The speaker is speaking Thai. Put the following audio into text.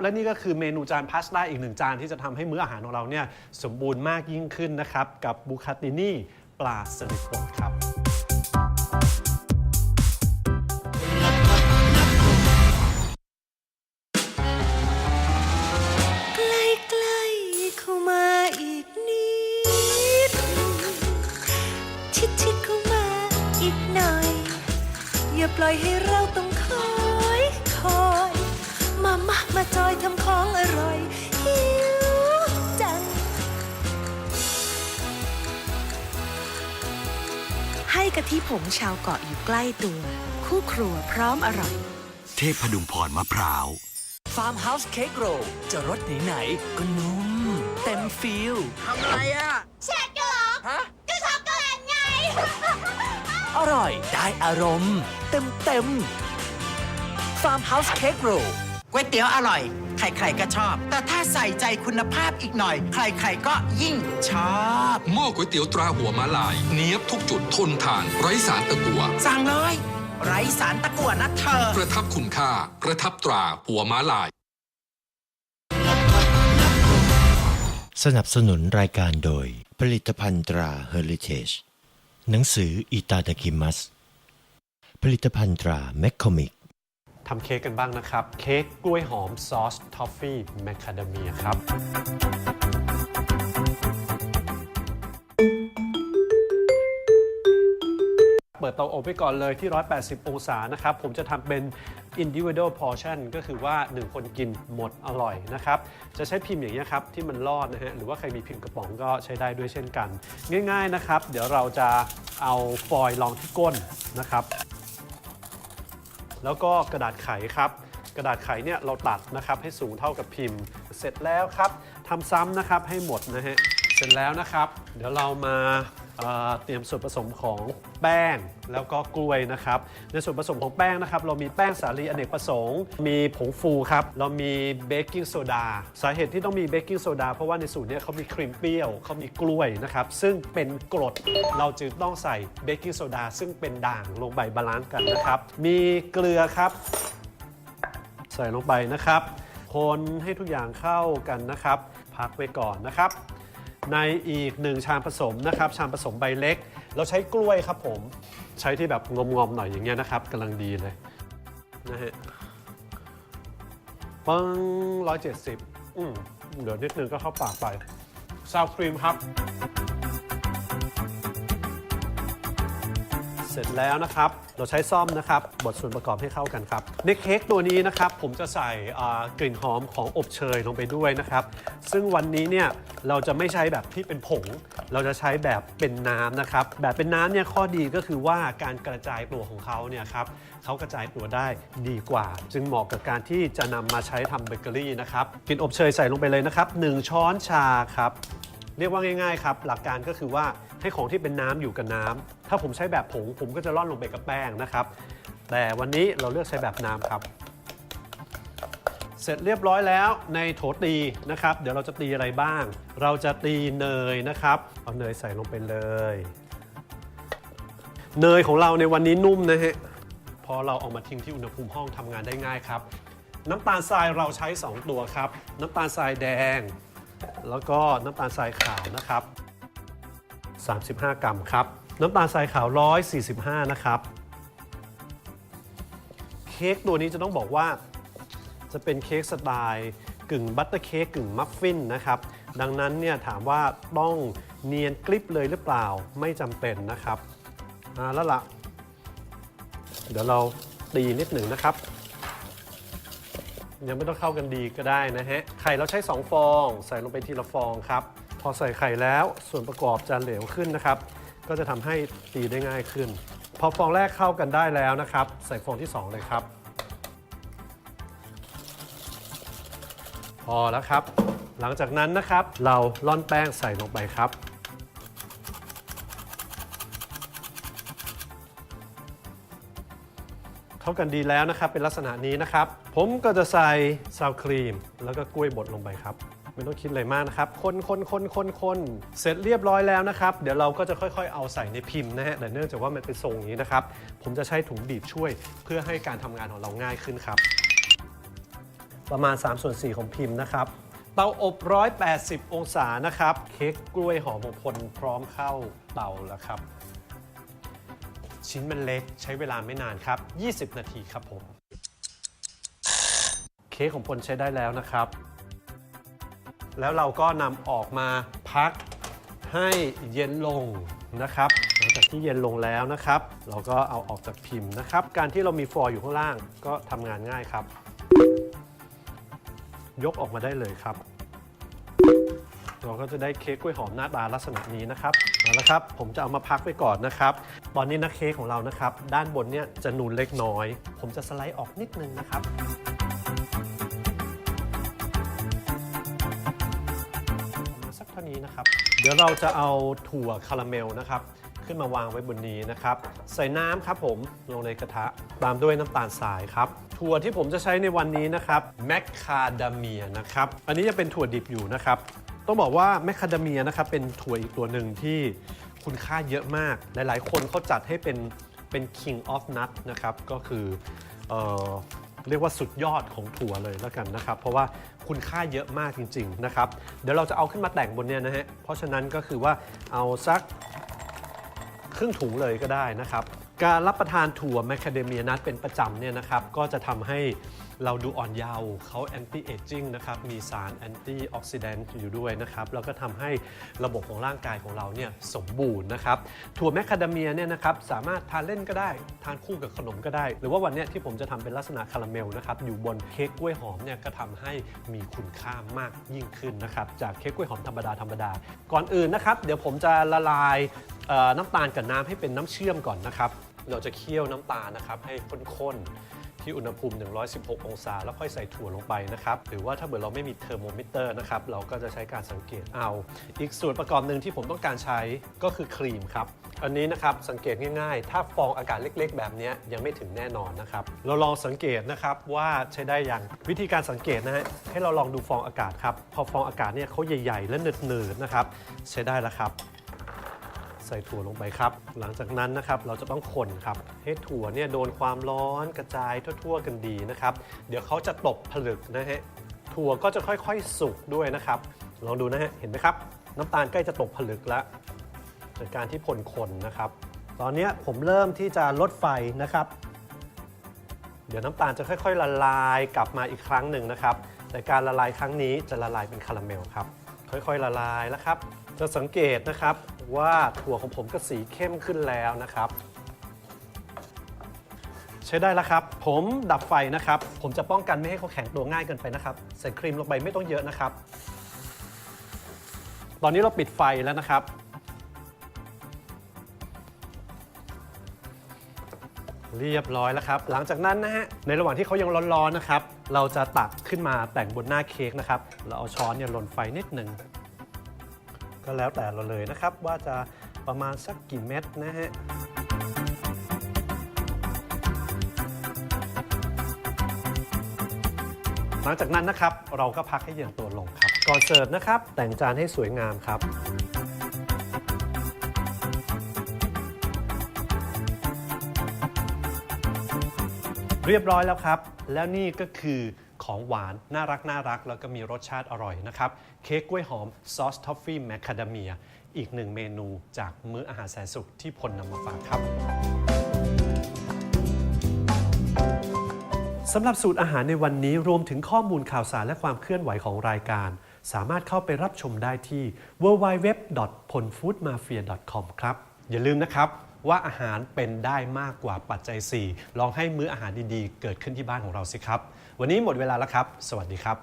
และนี่ก็คือเมนูจานพาสต้าอีกหนึ่งจานที่จะทำให้มื้ออาหารของเราเนี่ยสมบูรณ์มากยิ่งขึ้นนะครับ กับบูคาตินี่ปลาสลิดบดครับ ใกล้ๆเข้ามาอีกนิด ชิดๆเข้ามาอีกหน่อย อย่าปล่อยให้เราต้อง จอยทำของอร่อยหิวจัง ให้กะทิผงชาวเกาะอยู่ใกล้ตัว คู่ครัวพร้อมอร่อย เทพดุงพรมะพร้าว ฟาร์มเฮาส์เค้กโรลจะรสไหนๆก็นุ่ม เต็มฟิลทำอะไรอะเช็ดเหรอฮะก็ช็อกโกแลตไง อร่อยได้อารมณ์ เต็มเต็มฟาร์มเฮาส์เค้กโรล ก๋วยเตี๋ยวอร่อย ใครๆก็ชอบ แต่ถ้าใส่ใจคุณภาพอีกหน่อย ใครๆก็ยิ่งชอบ หม้อก๋วยเตี๋ยวตราหัวม้าลาย เนี้ยบทุกจุดทนทาน ไร้สารตะกัวสั่งเลย ไร้สารตะกั่วนะเธอ ประทับคุณค่า ประทับตราหัวม้าลาย สนับสนุนรายการโดย ผลิตภัณฑ์ตรา Heritage หนังสืออิตาดากิมัส ผลิตภัณฑ์ตราแมคคอมิก ทำเค้กกันบ้างนะครับ เค้กกล้วยหอมซอสทอฟฟี่แมคคาเดเมียครับเปิดเตาอบไปก่อนเลยที่ 180 องศานะครับ ผมจะทำเป็น individual portion ก็คือว่า 1 คนกินหมดอร่อยนะครับ จะใช้พิมพ์อย่างนี้ครับ ที่มันรอดนะฮะ หรือว่าใครมีพิมพ์กระป๋องก็ใช้ได้ด้วยเช่นกัน ง่ายๆนะครับ เดี๋ยวเราจะเอาฟอยล์รองที่ก้นนะครับ แล้วก็กระดาษไขครับ กระดาษไขเนี่ยเราตัดนะครับให้สูงเท่ากับพิมพ์ เสร็จแล้วครับทำซ้ำนะครับให้หมดนะฮะเสร็จแล้วนะครับ เดี๋ยวเรามา เตรียมส่วนผสมของแป้งแล้วก็กล้วยนะครับ ในส่วนผสมของแป้งนะครับ เรามีแป้งสาลีอเนกประสงค์ มีผงฟูครับ เรามีเบกกิ้งโซดาสาเหตุที่ต้องมีเบกกิ้งโซดาเพราะว่าในสูตรนี้เขามีครีมเปรี้ยวเขามีกล้วยนะครับ ซึ่งเป็นกรดเราจึงต้องใส่เบกกิ้งโซดาซึ่งเป็นด่างลงไปบาลานซ์กันนะครับ มีเกลือครับ ใส่ลงไปนะครับคนให้ทุกอย่างเข้ากันนะครับ พักไว้ก่อนนะครับ ในอีกหนึ่งชามผสมนะครับชามผสมใบเล็ก เราใช้กล้วยครับผมใช้ที่แบบงอมๆหน่อยอย่างเงี้ยนะครับกำลังดีเลยนะฮะปังร้อยเจ็ดสิบอืมเดี๋ยวนิดนึงก็เข้าปากไปซาวครีมครับ ร็จแล้วนะครับ เราใช้ซ่อมนะครับบดส่วนประกอบให้เข้ากันครับ ในเค้กตัวนี้นะครับ ผมจะใส่กลิ่นหอมของอบเชยลงไปด้วยนะครับ ซึ่งวันนี้เนี่ยเราจะไม่ใช้แบบที่เป็นผง เราจะใช้แบบเป็นน้ำนะครับ แบบเป็นน้ำเนี่ยข้อดีก็คือว่าการกระจายตัวของเขาเนี่ยครับเขากระจายตัวได้ดีกว่า จึงเหมาะกับการที่จะนำมาใช้ทำเบเกอรี่นะครับกลิ่นอบเชยใส่ลงไปเลยนะครับหนึ่งช้อนชาครับ เรียกว่าง่ายๆครับหลักการก็คือว่าให้ของที่เป็นน้ำอยู่กับน้ำถ้าผมใช้แบบผงผมก็จะร่อนลงไปกับแป้งนะครับ แต่วันนี้เราเลือกใช้แบบน้ำครับ เสร็จเรียบร้อยแล้วในโถตีนะครับ เดี๋ยวเราจะตีอะไรบ้าง เราจะตีเนยนะครับเอาเนยใส่ลงไปเลย เนยของเราในวันนี้นุ่มนะฮะพอเราเอามาทิ้งที่อุณหภูมิห้องทำงานได้ง่ายครับน้ำตาลทรายเราใช้ 2 ตัวครับ น้ำตาลทรายแดง แล้วก็น้ำตาลทรายขาวนะครับ 35 กรัมครับ น้ำตาลทรายขาว 145 นะครับ เค้กตัวนี้จะต้องบอกว่า จะเป็นเค้กสไตล์กึ่งบัตเตอร์เค้กกึ่งมัฟฟินนะครับ ดังนั้นเนี่ยถามว่าต้องเนียนกริบเลยหรือเปล่าไม่จำเป็นนะครับอ่าแล้วละ่ะ เดี๋ยวเราตีนิดหนึ่งนะครับ ยังไม่ต้องเข้ากันดีก็ได้นะฮะ ไข่เราใช้ 2 ฟอง ใส่ลงไปทีละฟองครับ พอใส่ไข่แล้วส่วนประกอบจะเหลวขึ้นนะครับ ก็จะทำให้ตีได้ง่ายขึ้น พอฟองแรกเข้ากันได้แล้วนะครับ ใส่ฟองที่ 2 เลยครับ พอแล้วครับ หลังจากนั้นนะครับ เราล่อนแป้งใส่ลงไปครับ เข้ากันดีแล้วนะครับ เป็นลักษณะนี้นะครับ ผมก็จะใส่ซาวครีม แล้วก็กล้วยบดลงไปครับ ไม่ต้องคิดอะไรมากนะครับ คนคนคนคนคนเสร็จเรียบร้อยแล้วนะครับ เดี๋ยวเราก็จะค่อยๆ เอาใส่ในพิมพ์นะฮะแต่เนื่องจากว่ามันเป็นทรงนี้นะครับ ผมจะใช้ถุงบีบช่วย เพื่อให้การทำงานของเราง่ายขึ้นครับ ประมาณ3ส่วน4ของพิมพ์นะครับเตาอบ 180 องศานะครับ เค้กกล้วยหอมของพลพร้อมเข้าเตาแล้วครับ ชิ้นมันเล็กใช้เวลาไม่นานครับ 20 นาทีครับผม เค้กของพลใช้ได้แล้วนะครับ แล้วเราก็นำออกมาพักให้เย็นลงนะครับหลังจากที่เย็นลงแล้วนะครับ เราก็เอาออกจากพิมพ์นะครับ การที่เรามีฟอยล์อยู่ข้างล่างก็ทำงานง่ายครับ ยกออกมาได้เลยครับ เราก็จะได้เค้กกล้วยหอมหน้าตาลักษณะนี้นะครับเอาละครับ ผมจะเอามาพักไว้ก่อนนะครับ ตอนนี้นะเค้กของเรานะครับ ด้านบนเนี่ยจะนูนเล็กน้อย ผมจะสไลด์ออกนิดนึงนะครับสักเท่านี้นะครับ เดี๋ยวเราจะเอาถั่วคาราเมลนะครับขึ้นมาวางไว้บนนี้นะครับ ใส่น้ำครับผมลงในกระทะตามด้วยน้ำตาลทรายครับถั่วที่ผมจะใช้ในวันนี้นะครับแมคคาเดเมียนะครับ อันนี้จะเป็นถั่วดิบอยู่นะครับ ต้องบอกว่าแมคคาเดเมียนะครับเป็นถั่วอีกตัวหนึ่งที่คุณค่าเยอะมาก หลายๆ คนเขาจัดให้เป็นเป็น king of nut นะครับ ก็คือเออเรียกว่าสุดยอดของถั่วเลยแล้วกันนะครับ เพราะว่าคุณค่าเยอะมากจริง ๆ นะครับ เดี๋ยวเราจะเอาขึ้นมาแต่งบนเนี้ยนะฮะ เพราะฉะนั้นก็คือว่าเอาสักครึ่งถุงเลยก็ได้นะครับ การรับประทานถั่วแมคคาเดเมียนัทเป็นประจำเนี่ยนะครับ ก็จะทำให้ เราดูอ่อนเยาว์เขาแอนตี้เอจจิ้งนะครับ มีสารแอนตี้ออกซิแดนต์อยู่ด้วยนะครับ แล้วก็ทำให้ระบบของร่างกายของเราเนี่ยสมบูรณ์นะครับ ถั่วแมคคาเดเมียเนี่ยนะครับสามารถทานเล่นก็ได้ ทานคู่กับขนมก็ได้ หรือว่าวันนี้ที่ผมจะทำเป็นลักษณะคาราเมลนะครับ อยู่บนเค้กกล้วยหอมเนี่ยก็ทำให้มีคุณค่ามากยิ่งขึ้นนะครับ จากเค้กกล้วยหอมธรรมดาธรรมดา ก่อนอื่นนะครับ เดี๋ยวผมจะละลายน้ำตาลกับน้ำให้เป็นน้ำเชื่อมก่อนนะครับ เราจะเคี่ยวน้ำตาลนะครับให้ข้นๆ ที่อุณหภูมิ 116 องศา แล้วค่อยใส่ถั่วลงไปนะครับ หรือว่าถ้าเกิดเราไม่มีเทอร์โมมิเตอร์นะครับ เราก็จะใช้การสังเกตเอา อีกส่วนประกอบหนึ่งที่ผมต้องการใช้ก็คือครีมครับ อันนี้นะครับสังเกตง่ายๆ ถ้าฟองอากาศเล็กๆ แบบนี้ยังไม่ถึงแน่นอนนะครับ เราลองสังเกตนะครับว่าใช้ได้ยังวิธีการสังเกตนะฮะให้เราลองดูฟองอากาศครับ พอฟองอากาศเนี่ยเขาใหญ่ๆ และเนืดๆนะครับใช้ได้แล้วครับ ใส่ถั่วลงไปครับ หลังจากนั้นนะครับเราจะต้องคนครับ ให้ถั่วเนี่ยโดนความร้อนกระจายทั่วๆกันดีนะครับ เดี๋ยวเขาจะตกผลึกนะฮะถั่วก็จะค่อยๆสุกด้วยนะครับ ลองดูนะฮะเห็นไหมครับ น้ำตาลใกล้จะตกผลึกแล้วจากการที่พลคนนะครับ ตอนนี้ผมเริ่มที่จะลดไฟนะครับ เดี๋ยวน้ำตาลจะค่อยๆ ละลายกลับมาอีกครั้งหนึ่งนะครับ แต่การละลายครั้งนี้จะละลายเป็นคาราเมลครับ ค่อยๆ ละลายแล้วครับ จะสังเกตนะครับว่าถั่วของผมก็สีเข้มขึ้นแล้วนะครับ ใช้ได้แล้วครับ ผมดับไฟนะครับ ผมจะป้องกันไม่ให้เขาแข็งตัวง่ายเกินไปนะครับ ใส่ครีมลงไปไม่ต้องเยอะนะครับ ตอนนี้เราปิดไฟแล้วนะครับ เรียบร้อยแล้วครับ หลังจากนั้นนะฮะ ในระหว่างที่เขายังร้อนๆนะครับ เราจะตักขึ้นมาแต่งบนหน้าเค้กนะครับ เราเอาช้อนเนี่ยหล่นไฟนิดหนึ่ง ก็แล้วแต่เราเลยนะครับ ว่าจะประมาณสักกี่เม็ดนะฮะ ลังจากนั้นนะครับ เราก็พักให้เย็นตัวลงครับ ก่อนเสิร์ฟนะครับ แต่งจานให้สวยงามครับเรียบร้อยแล้วครับ แล้วนี่ก็คือของหวานน่ารักน่ารัก แล้วก็มีรสชาติอร่อยนะครับ เค้กกล้วยหอมซอสทอฟฟี่แมคคาเดเมีย อีกหนึ่งเมนูจากมื้ออาหารแสนสุขที่พลนำมาฝากครับ สำหรับสูตรอาหารในวันนี้รวมถึงข้อมูลข่าวสารและความเคลื่อนไหวของรายการ สามารถเข้าไปรับชมได้ที่ www.polfoodmafia.com ครับ อย่าลืมนะครับว่าอาหารเป็นได้มากกว่าปัจจัย 4 ลองให้มื้ออาหารดีๆ เกิดขึ้นที่บ้านของเราสิครับ วันนี้หมดเวลาแล้วครับ สวัสดีครับ